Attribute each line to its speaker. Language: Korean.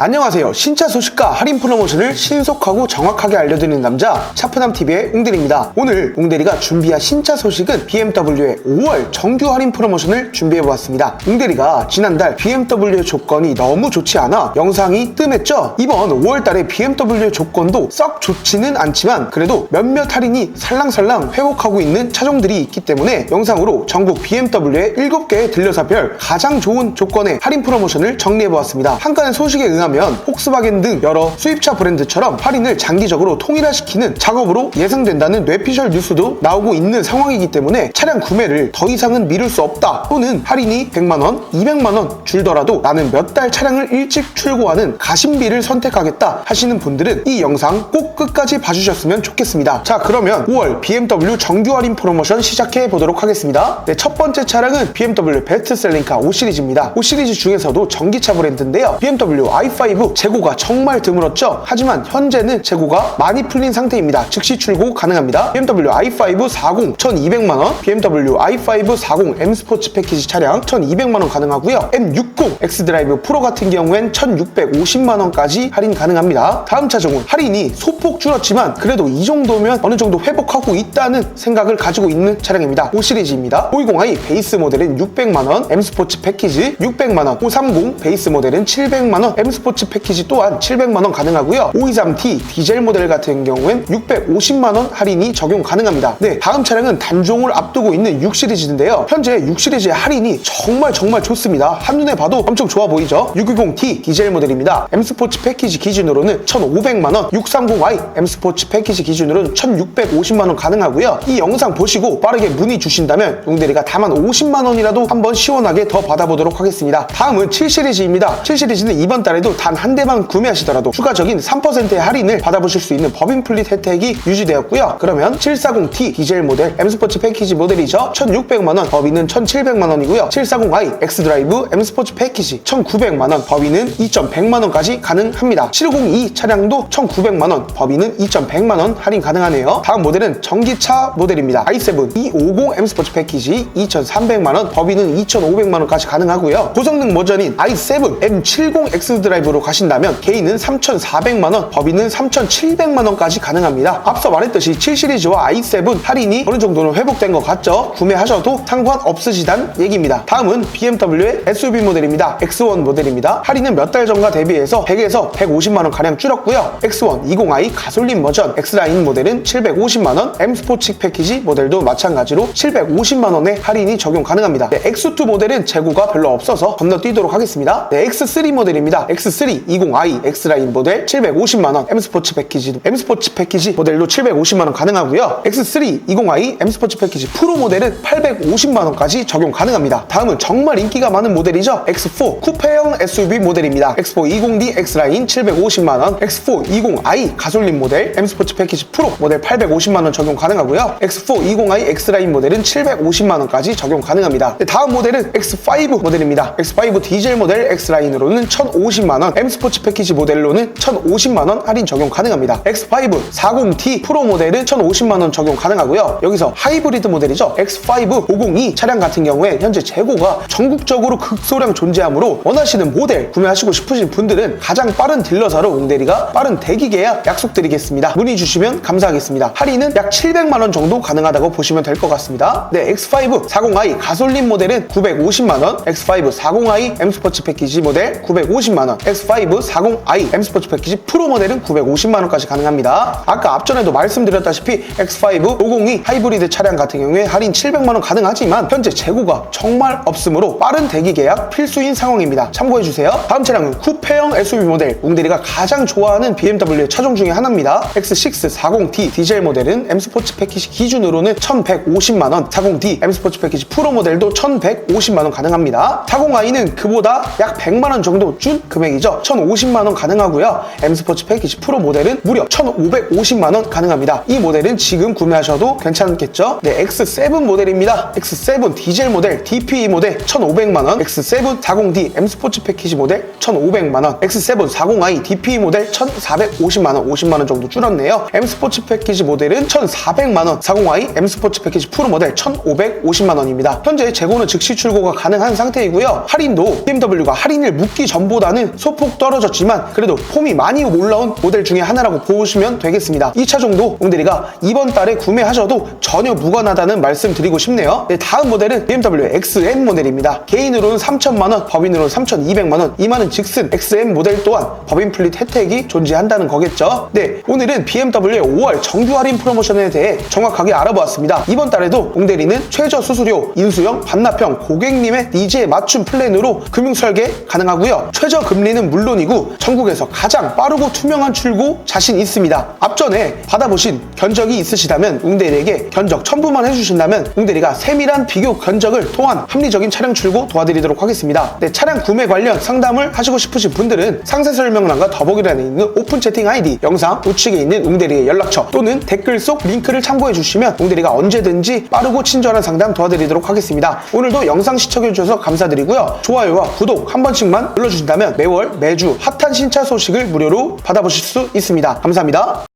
Speaker 1: 안녕하세요. 신차 소식과 할인 프로모션을 신속하고 정확하게 알려드리는 남자 샤프남TV의 웅대리입니다. 오늘 웅대리가 준비한 신차 소식은 BMW의 5월 정규 할인 프로모션을 준비해보았습니다. 웅대리가 지난달 BMW 조건이 너무 좋지 않아 영상이 뜸했죠? 이번 5월달에 BMW 조건도 썩 좋지는 않지만 그래도 몇몇 할인이 살랑살랑 회복하고 있는 차종들이 있기 때문에 영상으로 전국 BMW의 7개의 딜러사별 가장 좋은 조건의 할인 프로모션을 정리해보았습니다. 한간의 소식에 의하 면 폭스바겐 등 여러 수입차 브랜드처럼 할인을 장기적으로 통일화시키는 작업으로 예상된다는 뇌피셜 뉴스도 나오고 있는 상황이기 때문에 차량 구매를 더 이상은 미룰 수 없다 또는 할인이 100만원, 200만원 줄더라도 나는 몇 달 차량을 일찍 출고하는 가심비를 선택하겠다 하시는 분들은 이 영상 꼭 끝까지 봐주셨으면 좋겠습니다. 자 그러면 5월 BMW 정규 할인 프로모션 시작해 보도록 하겠습니다. 네, 첫 번째 차량은 BMW 베스트셀링카 5 시리즈입니다. 5 시리즈 중에서도 전기차 브랜드인데요. BMW i5 재고가 정말 드물었죠. 하지만 현재는 재고가 많이 풀린 상태입니다. 즉시 출고 가능합니다. BMW i5 40 1200만원, BMW i5 40 M 스포츠 패키지 차량 1200만원 가능하고요. M60 X드라이브 프로 같은 경우엔 1650만원까지 할인 가능합니다. 다음 차종은 할인이 소폭 줄었지만 그래도 이 정도면 어느 정도 회복하고 있다는 생각을 가지고 있는 차량입니다. 5 시리즈입니다. 520i 베이스 모델은 600만원, M 스포츠 패키지 600만원, 530 베이스 모델은 700만원, M 스포츠 패키지 또한 700만원 가능하고요. 523T 디젤 모델 같은 경우엔 650만원 할인이 적용 가능합니다. 네, 다음 차량은 단종을 앞두고 있는 6 시리즈인데요. 현재 6 시리즈의 할인이 정말 정말 좋습니다. 한눈에 봐도 엄청 좋아 보이죠? 620T 디젤 모델입니다. M 스포츠 패키지 기준으로는 1,500만원, 630i M 스포츠 패키지 기준으로는 1,650만원 가능하고요. 이 영상 보시고 빠르게 문의 주신다면 용대리가 다만 50만원이라도 한번 시원하게 더 받아보도록 하겠습니다. 다음은 7 시리즈입니다. 7 시리즈는 이번 달에도 단 한 대만 구매하시더라도 추가적인 3%의 할인을 받아보실 수 있는 법인 플릿 혜택이 유지되었고요. 그러면 740T 디젤 모델 M 스포츠 패키지 모델이죠. 1,600만원, 법인은 1,700만원이고요. 740i X 드라이브 M 스포츠 패키지 1,900만원, 법인은 2,100만원까지 가능합니다. 702 차량도 1,900만원, 법인은 2,100만원 할인 가능하네요. 다음 모델은 전기차 모델입니다. i7 250 M 스포츠 패키지 2,300만원, 법인은 2,500만원까지 가능하고요. 고성능 버전인 i7 M70 X 드라이브 로 가신다면 개인은 3,400만원, 법인은 3,700만원까지 가능합니다. 앞서 말했듯이 7 시리즈와 i7 할인이 어느 정도는 회복된 것 같죠? 구매하셔도 상관없으시단 얘기입니다. 다음은 BMW의 SUV 모델입니다. X1 모델입니다. 할인은 몇 달 전과 대비해서 100에서 150만원 가량 줄었고요. X1 20i 가솔린 버전 X라인 모델은 750만원, M 스포츠 패키지 모델도 마찬가지로 750만원의 할인이 적용 가능합니다. 네, X2 모델은 재고가 별로 없어서 건너뛰도록 하겠습니다. 네, X3 모델입니다. X3 20i X라인 모델 750만원, M 스포츠 패키지 M 스포츠 패키지 모델로 750만원 가능하고요. X3 20i M 스포츠 패키지 프로 모델은 850만원까지 적용 가능합니다. 다음은 정말 인기가 많은 모델이죠. X4 쿠페형 SUV 모델입니다. X4 20D X라인 750만원, X4 20i 가솔린 모델 M 스포츠 패키지 프로 모델 850만원 적용 가능하고요. X4 20i X라인 모델은 750만원까지 적용 가능합니다. 네, 다음 모델은 X5 모델입니다. X5 디젤 모델 X라인으로는 1050만원, M 스포츠 패키지 모델로는 1050만원 할인 적용 가능합니다. X5 40T 프로 모델은 1050만원 적용 가능하고요. 여기서 하이브리드 모델이죠. X5 502 차량 같은 경우에 현재 재고가 전국적으로 극소량 존재하므로 원하시는 모델 구매하시고 싶으신 분들은 가장 빠른 딜러사로 웅대리가 빠른 대기 계약 약속드리겠습니다. 문의 주시면 감사하겠습니다. 할인은 약 700만원 정도 가능하다고 보시면 될 것 같습니다. 네, X5 40i 가솔린 모델은 950만원, X5 40i M 스포츠 패키지 모델 950만원, X5 40i M 스포츠 패키지 프로 모델은 950만원까지 가능합니다. 아까 앞전에도 말씀드렸다시피 X5 502 하이브리드 차량 같은 경우에 할인 700만원 가능하지만 현재 재고가 정말 없으므로 빠른 대기 계약 필수인 상황입니다. 참고해주세요. 다음 차량은 쿠페형 SUV 모델 웅대리가 가장 좋아하는 BMW의 차종 중에 하나입니다. X6 40D 디젤 모델은 M 스포츠 패키지 기준으로는 1150만원 40D M 스포츠 패키지 프로 모델도 1150만원 가능합니다. 40i는 그보다 약 100만원 정도 준 금액이 죠. 1050만원 가능하고요. M 스포츠 패키지 프로 모델은 무려 1550만원 가능합니다. 이 모델은 지금 구매하셔도 괜찮겠죠? 네, X7 모델입니다. X7 디젤 모델 DPE 모델 1500만원 X7 40D M 스포츠 패키지 모델 1500만원 X7 40i DPE 모델 1450만원 50만원 정도 줄었네요. M 스포츠 패키지 모델은 1400만원 40i M 스포츠 패키지 프로 모델 1550만원입니다. 현재 재고는 즉시 출고가 가능한 상태이고요. 할인도 BMW가 할인을 묶기 전보다는 소폭 떨어졌지만 그래도 폼이 많이 올라온 모델 중에 하나라고 보시면 되겠습니다. 이 차종도 웅대리가 이번 달에 구매하셔도 전혀 무관하다는 말씀 드리고 싶네요. 네, 다음 모델은 BMW XM 모델입니다. 개인으로는 3천만 원, 법인으로는 3,200만 원. 이만은 즉슨 XM 모델 또한 법인 플릿 혜택이 존재한다는 거겠죠. 네, 오늘은 BMW의 5월 정규 할인 프로모션에 대해 정확하게 알아보았습니다. 이번 달에도 웅대리는 최저 수수료, 인수형, 반납형, 고객님의 니즈에 맞춘 플랜으로 금융 설계 가능하고요. 최저 금리 는 물론이고 전국에서 가장 빠르고 투명한 출고 자신 있습니다. 앞전에 받아보신 견적이 있으시다면 웅대리에게 견적 첨부만 해주신다면 웅대리가 세밀한 비교 견적을 통한 합리적인 차량 출고 도와드리도록 하겠습니다. 네, 차량 구매 관련 상담을 하시고 싶으신 분들은 상세 설명란과 더보기란에 있는 오픈 채팅 아이디, 영상 우측에 있는 웅대리의 연락처 또는 댓글 속 링크를 참고해 주시면 웅대리가 언제든지 빠르고 친절한 상담 도와드리도록 하겠습니다. 오늘도 영상 시청해 주셔서 감사드리고요. 좋아요와 구독 한 번씩만 눌러주신다면 매월 매주 핫한 신차 소식을 무료로 받아보실 수 있습니다. 감사합니다.